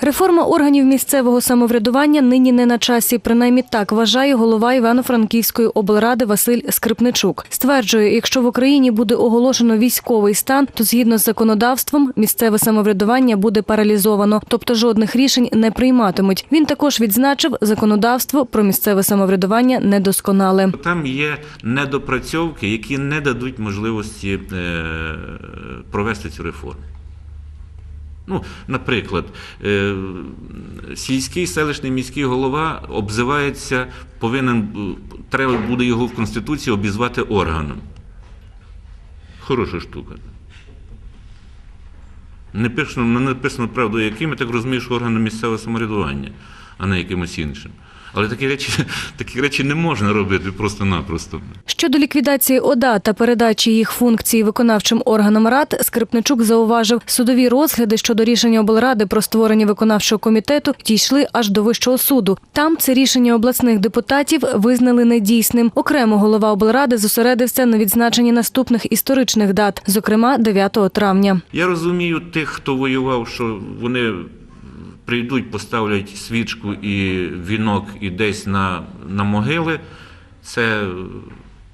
Реформа органів місцевого самоврядування нині не на часі. Принаймні так вважає голова Івано-Франківської облради Василь Скрипничук. Стверджує, якщо в Україні буде оголошено військовий стан, то згідно з законодавством місцеве самоврядування буде паралізовано, тобто жодних рішень не прийматимуть. Він також відзначив, законодавство про місцеве самоврядування недосконале. Там є недопрацьовки, які не дадуть можливості е, провести цю реформу. Ну, наприклад, е, сільський селищний міський голова обзивається, повинен е, треба буде його в Конституції обізвати органом. Хороша штука. Не написано, не написано, правду, яким, я так розумію, що органом місцевого самоврядування, а не якимось іншим. Але такі речі, такі речі не можна робити просто-напросто. Щодо ліквідації ОДА та передачі їх функцій виконавчим органам рад, Скрипничук зауважив, судові розгляди щодо рішення облради про створення виконавчого комітету дійшли аж до вищого суду. Там це рішення обласних депутатів визнали недійсним. Окремо голова облради зосередився на відзначенні наступних історичних дат, зокрема 9 травня. Я розумію тих, хто воював, що вони прийдуть, поставлять свічку і вінок і десь на, на могили. Це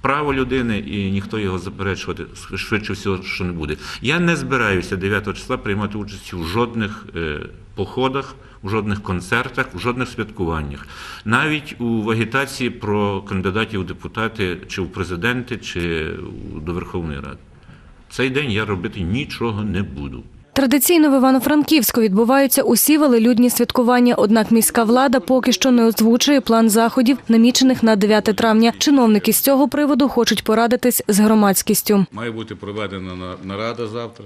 право людини, і ніхто його заперечувати швидше всього, що не буде. Я не збираюся 9 числа приймати участь у жодних е, походах, у жодних концертах, у жодних святкуваннях, навіть у агітації про кандидатів у депутати, чи в президенти, чи до Верховної Ради. Цей день я робити нічого не буду. Традиційно в Івано-Франківську відбуваються усі велелюдні святкування. Однак міська влада поки що не озвучує план заходів, намічених на 9 травня. Чиновники з цього приводу хочуть порадитись з громадськістю. Має бути проведена на- нарада завтра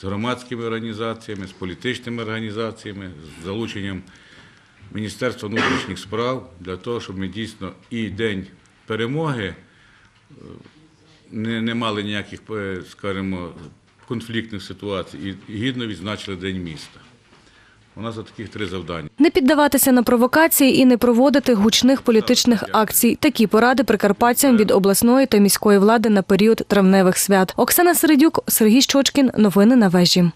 з громадськими організаціями, з політичними організаціями, з залученням Міністерства внутрішніх справ для того, щоб ми дійсно і день перемоги е, не, не мали ніяких, е, скажімо, конфліктних ситуацій і гідно відзначили День міста. У нас таких три завдання. Не піддаватися на провокації і не проводити гучних політичних акцій. Такі поради прикарпатцям від обласної та міської влади на період травневих свят. Оксана Середюк, Сергій Щочкін. Новини на вежі.